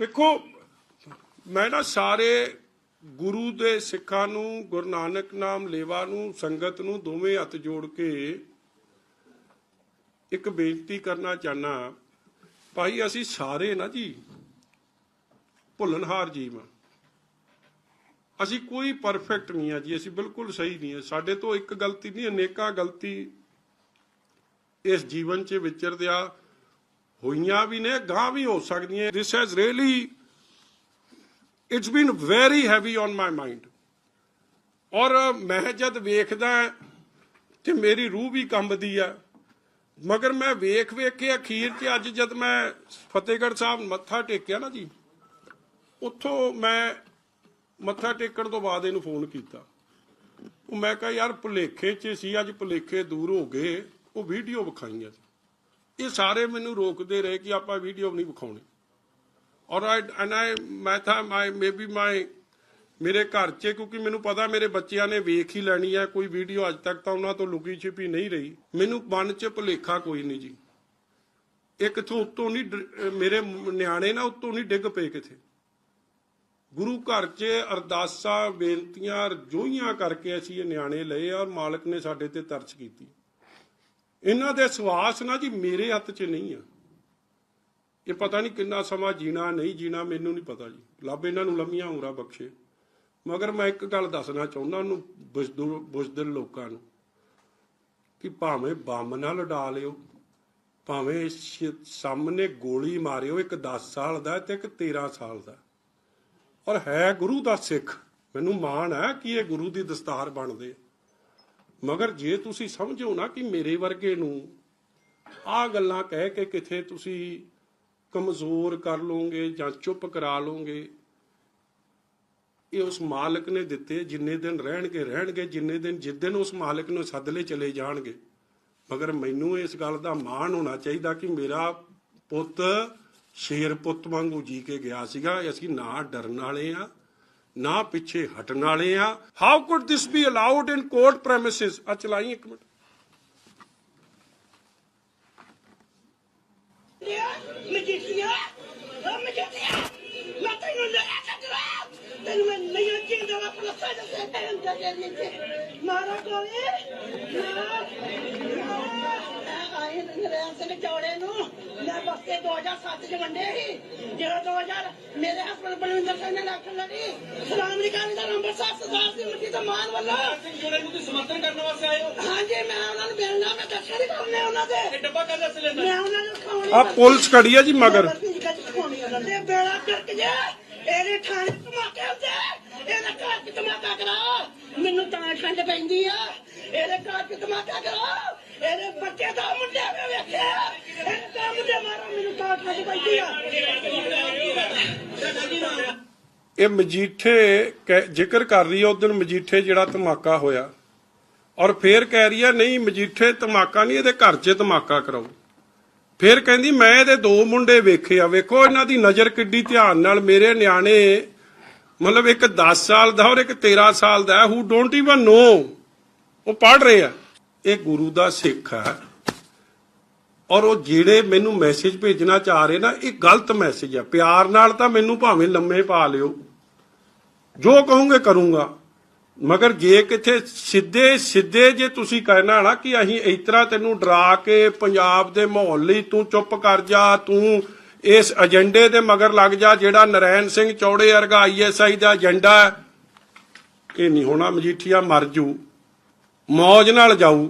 ਵੇਖੋ ਮੈਂ ਨਾ ਸਾਰੇ ਗੁਰੂ ਦੇ ਸਿੱਖਾਂ ਨੂੰ, ਗੁਰੂ ਨਾਨਕ ਨਾਮ ਲੇਵਾ ਨੂੰ, ਸੰਗਤ ਨੂੰ ਦੋਵੇਂ ਹੱਥ ਜੋੜ ਕੇ ਇੱਕ ਬੇਨਤੀ ਕਰਨਾ ਚਾਹਨਾ, ਭਾਈ ਅਸੀਂ ਸਾਰੇ ਨਾ ਜੀ ਭੁੱਲਣਹਾਰ ਜੀਵ ਹਾਂ। ਅਸੀਂ ਕੋਈ ਪਰਫੈਕਟ ਨਹੀਂ ਆ ਜੀ, ਅਸੀਂ ਬਿਲਕੁਲ ਸਹੀ ਨਹੀਂ ਹੈ ਸਾਡੇ ਤੋਂ ਇੱਕ ਗਲਤੀ ਨਹੀਂ, ਅਨੇਕਾਂ ਗਲਤੀ ਇਸ ਜੀਵਨ 'ਚ ਵਿਚਰਦਿਆ ਹੋਈਆਂ ਵੀ ਨੇ ਗਾਂ ਵੀ ਹੋ ਸਕਦੀਆਂ। This has really it's been very heavy on my mind ਔਰ ਮੈਂ ਜਦ ਵੇਖਦਾ ਤੇ ਮੇਰੀ ਰੂਹ ਵੀ ਕੰਬਦੀ ਆ, ਮਗਰ ਮੈਂ ਵੇਖ ਵੇਖ ਕੇ ਅਖੀਰ 'ਚ ਅੱਜ ਜਦ ਮੈਂ ਫਤਿਹਗੜ੍ਹ ਸਾਹਿਬ ਮੱਥਾ ਟੇਕਿਆ ਨਾ ਜੀ, ਉੱਥੋਂ ਮੈਂ ਮੱਥਾ ਟੇਕਣ ਤੋਂ ਬਾਅਦ ਇਹਨੂੰ ਫੋਨ ਕੀਤਾ। ਉਹ ਮੈਂ ਕਿਹਾ, ਯਾਰ ਭੁਲੇਖੇ 'ਚ ਸੀ, ਅੱਜ ਭੁਲੇਖੇ ਦੂਰ ਹੋ ਗਏ। ਉਹ ਵੀਡੀਓ ਵਿਖਾਈਆਂ ਇਹ ਸਾਰੇ ਮੈਨੂੰ ਰੋਕਦੇ ਰਹੇ ਕਿ ਆਪਾਂ ਵੀਡੀਓ ਨਹੀਂ ਵਿਖਾਉਣੀ। ਔਰ ਆਈ ਐਂਡ ਆਈ ਮੈਂ ਤਾਂ ਮਾਈ ਮੇਬੀ ਮਾਈ ਮੇਰੇ ਘਰ 'ਚ, ਕਿਉਂਕਿ ਮੈਨੂੰ ਪਤਾ ਮੇਰੇ ਬੱਚਿਆਂ ਨੇ ਵੇਖ ਹੀ ਲੈਣੀ ਹੈ ਕੋਈ ਵੀਡੀਓ ਅੱਜ ਤੱਕ ਤਾਂ ਉਹਨਾਂ ਤੋਂ ਲੁਕੀ ਛਿਪੀ ਨਹੀਂ ਰਹੀ। ਮੈਨੂੰ ਮਨ 'ਚ ਭੁਲੇਖਾ ਕੋਈ ਨਹੀਂ ਜੀ। ਇਹ ਕਿਥੋਂ ਉੱਤੋਂ ਨਹੀਂ ਮੇਰੇ ਨਿਆਣੇ ਨਾ ਉੱਤੋਂ ਨਹੀਂ ਡਿੱਗ ਪਏ ਕਿਥੇ। ਗੁਰੂ ਘਰ 'ਚ ਅਰਦਾਸਾਂ, ਬੇਨਤੀਆਂ, ਰਜੋਈਆਂ ਕਰਕੇ ਅਸੀਂ ਇਹ ਨਿਆਣੇ ਲਏ ਔਰ ਮਾਲਕ ਨੇ ਸਾਡੇ ਤੇ ਤਰਸ ਕੀਤੀ। ਇਹਨਾਂ ਦੇ ਸਵਾਸ ਨਾ ਜੀ ਮੇਰੇ ਹੱਥ 'ਚ ਨਹੀਂ ਆ। ਇਹ ਪਤਾ ਨਹੀਂ ਕਿੰਨਾ ਸਮਾਂ ਜੀਣਾ ਨਹੀਂ ਜੀਣਾ, ਮੈਨੂੰ ਨਹੀਂ ਪਤਾ ਜੀ। ਲੱਭ ਇਹਨਾਂ ਨੂੰ ਲੰਮੀਆਂ ਉਮਰਾਂ ਬਖਸ਼ੇ। ਮਗਰ ਮੈਂ ਇੱਕ ਗੱਲ ਦੱਸਣਾ ਚਾਹੁੰਦਾ ਉਹਨੂੰ ਬੁਜ਼ਦੁਰ ਬੁਜ਼ਦਿਲ ਲੋਕਾਂ ਨੂੰ, ਕਿ ਭਾਵੇਂ ਬੰਮ ਨਾਲ ਉਡਾ ਲਿਓ, ਭਾਵੇਂ ਸਾਹਮਣੇ ਗੋਲੀ ਮਾਰਿਓ, ਇੱਕ 10 ਸਾਲ ਦਾ ਤੇ ਇੱਕ 13 ਸਾਲ ਦਾ। ਔਰ ਹੈ ਗੁਰੂ ਦਾ ਸਿੱਖ। ਮੈਨੂੰ ਮਾਣ ਹੈ ਕਿ ਇਹ ਗੁਰੂ ਦੀ ਦਸਤਾਰ ਬਣਦੇ ਮਗਰ ਜੇ ਤੁਸੀਂ ਸਮਝੋ ਨਾ ਕਿ ਮੇਰੇ ਵਰਗੇ ਨੂੰ ਆ ਗੱਲਾਂ ਕਹਿ ਕੇ ਕਿਥੇ ਤੁਸੀਂ ਕਮਜ਼ੋਰ ਕਰ ਲੋਗੇ ਜਾਂ ਚੁੱਪ ਕਰਾ ਲੋਗੇ ਇਹ ਉਸ ਮਾਲਕ ਨੇ ਦਿੱਤੇ, ਜਿੰਨੇ ਦਿਨ ਰਹਿਣਗੇ ਰਹਿਣਗੇ, ਜਿੰਨੇ ਦਿਨ, ਜਿਸ ਦਿਨ ਉਸ ਮਾਲਕ ਨੂੰ ਸੱਦਲੇ ਚਲੇ ਜਾਣਗੇ। ਮਗਰ ਮੈਨੂੰ ਇਸ ਗੱਲ ਦਾ ਮਾਣ ਹੋਣਾ ਚਾਹੀਦਾ ਕਿ ਮੇਰਾ ਪੁੱਤ ਸ਼ੇਰ ਪੁੱਤ ਵਾਂਗੂ ਜੀ ਕੇ ਗਿਆ ਸੀਗਾ, ਅਸੀਂ ਨਾ ਡਰਨ ਵਾਲੇ ਆ। ਨਾ ਪਿੱਛੇ ਹਟਣ ਵਾਲੇ ਆ। How could this be allowed in court premises ਆ ਚਲਾਈ ਇੱਕ ਮਿੰਟ। ਮਜੀਠੀਆ ਮਜੀਠੀਆ ਮੈਂ ਤੈਨੂੰ ਲੈ ਸਕਦਾ ਤੈਨੂੰ ਮੈਂ ਨਹੀਂ ਜਿੰਦਾ ਵਾ ਪਲਸਾ ਦੇ ਸੇ ਦੇ ਦੇ ਮਾਰਾ ਕੋਲੇ ਆਏ ਨੰਗਰਿਆਂ ਸੇ ਚੌੜੇ ਨੂੰ। ਮੈਂ ਬਸਤੇ 2007 ਚ ਵੰਡੇ ਸੀ। ਜਿਹੜਾ 2000 ਮੇਰੇ ਹਸਬੰਦ ਬਲਵਿੰਦਰ ਸਿੰਘ ਨੇ ਲੱਖ ਲੜੀ। ਸਲਾਮ ਨਿਕਾਲੀ ਦਾ ਨੰਬਰ 7 ਸਰਦਾਰ ਦੀ ਮਿੱਟੀ ਦਾ ਮਾਨ ਵੱਲੋਂ। ਸਿੰਘ ਜੋੜੇ ਨੂੰ ਤੁਸੀਂ ਸਮਰਥਨ ਕਰਨ ਵਾਸਤੇ ਆਏ ਹੋ। ਹਾਂਜੀ ਮੈਂ ਉਹਨਾਂ ਨੂੰ ਮਿਲਣਾ ਮੈਂ ਦੱਸਿਆ ਨਹੀਂ ਕਰਨੇ ਉਹਨਾਂ ਦੇ। ਇਹ ਡੱਬਾ ਕਾਹਦਾ ਸਿਲੰਡਰ? ਮੈਂ ਉਹਨਾਂ ਨੂੰ ਖਾਉਣੀ ਆ। ਪੁਲਿਸ ਖੜੀ ਆ ਜੀ ਮਗਰ। ਤੇ ਬੇੜਾ ਕਰਕ ਜਾ ਇਹਦੇ ਥਾਣੇ ਧਮਾਕੇ ਹੁੰਦੇ ਇਹਦੇ ਘਰ ਚ ਧਮਾਕਾ ਕਰਾ ਮੈਨੂੰ ਤਾਂ ਠੰਡ ਪੈਂਦੀ ਆ। ਇਹਦੇ ਘਰ ਚ ਧਮਾਕਾ ਕਰਾ ਇਹਦੇ ਬੱਚੇ ਦਾ ਮੁੰਡੇ ਵੇ ਵੇਖਿਆ ਇਹਦੇ ਮੁੰਡੇ ਮਾਰੋ, ਮੈਨੂੰ ਤਾਂ ਠੰਡ ਪੈਂਦੀ ਆ। ਇਹ ਮਜੀਠੇ ਕਹਿ- ਜ਼ਿਕਰ ਕਰ ਰਹੀ ਹੈ ਉਸ ਦਿਨ ਮਜੀਠੇ ਜਿਹੜਾ ਧਮਾਕਾ ਹੋਇਆ। ਔਰ ਫੇਰ ਕਹਿ ਰਹੀ ਹੈ ਨਹੀਂ, ਮਜੀਠੇ ਧਮਾਕਾ ਨਹੀਂ, ਇਹਦੇ ਘਰ 'ਚ ਧਮਾਕਾ ਕਰਾਓ। ਫੇਰ ਕਹਿੰਦੀ, ਮੈਂ ਇਹਦੇ ਦੋ ਮੁੰਡੇ ਵੇਖੇ ਆ। ਵੇਖੋ, ਇਹਨਾਂ ਦੀ ਨਜ਼ਰ ਕਿੱਡੀ ਧਿਆਨ ਨਾਲ ਮੇਰੇ ਨਿਆਣੇ, ਮਤਲਬ ਇੱਕ 10 ਸਾਲ ਦਾ ਔਰ ਇੱਕ 13 ਸਾਲ ਦਾ। ਹੂ ਡੋਂਟ ਇਵਨ ਨੋ ਉਹ ਪੜ ਰਹੇ ਆ। ਇਹ ਗੁਰੂ ਦਾ ਸਿੱਖ ਹੈ ਔਰ ਉਹ ਜਿਹੜੇ ਮੈਨੂੰ ਮੈਸੇਜ ਭੇਜਣਾ ਚਾਹ ਰਹੇ ਨਾ, ਇਹ ਗਲਤ ਮੈਸੇਜ ਹੈ ਪਿਆਰ ਨਾਲ ਤਾਂ ਮੈਨੂੰ ਭਾਵੇਂ ਲੰਮੇ ਪਾ ਲਿਓ। ਜੋ ਕਹੋਗੇ ਕਰੂੰਗਾ। ਮਗਰ ਜੇ ਕਿਥੇ ਸਿੱਧੇ ਸਿੱਧੇ ਜੇ ਤੁਸੀਂ ਕਹਿਣਾ ਨਾ ਕਿ ਅਸੀਂ ਇਸ ਤਰ੍ਹਾਂ ਤੈਨੂੰ ਡਰਾ ਕੇ ਪੰਜਾਬ ਦੇ ਮਾਹੌਲ ਲਈ ਤੂੰ ਚੁੱਪ ਕਰ ਜਾ, ਤੂੰ ਇਸ ਏਜੰਡੇ ਦੇ ਮਗਰ ਲੱਗ ਜਾ, ਜਿਹੜਾ ਨਰੈਣ ਸਿੰਘ ਚੌੜੇ ਵਰਗਾ ਆਈਐਸਆਈ ਦਾ ਏਜੰਡਾ ਇਹ ਨਹੀਂ ਹੋਣਾ, ਮਜੀਠੀਆ ਮਰ ਜੂ। ਮੌਜ ਨਾਲ ਜਾਊ।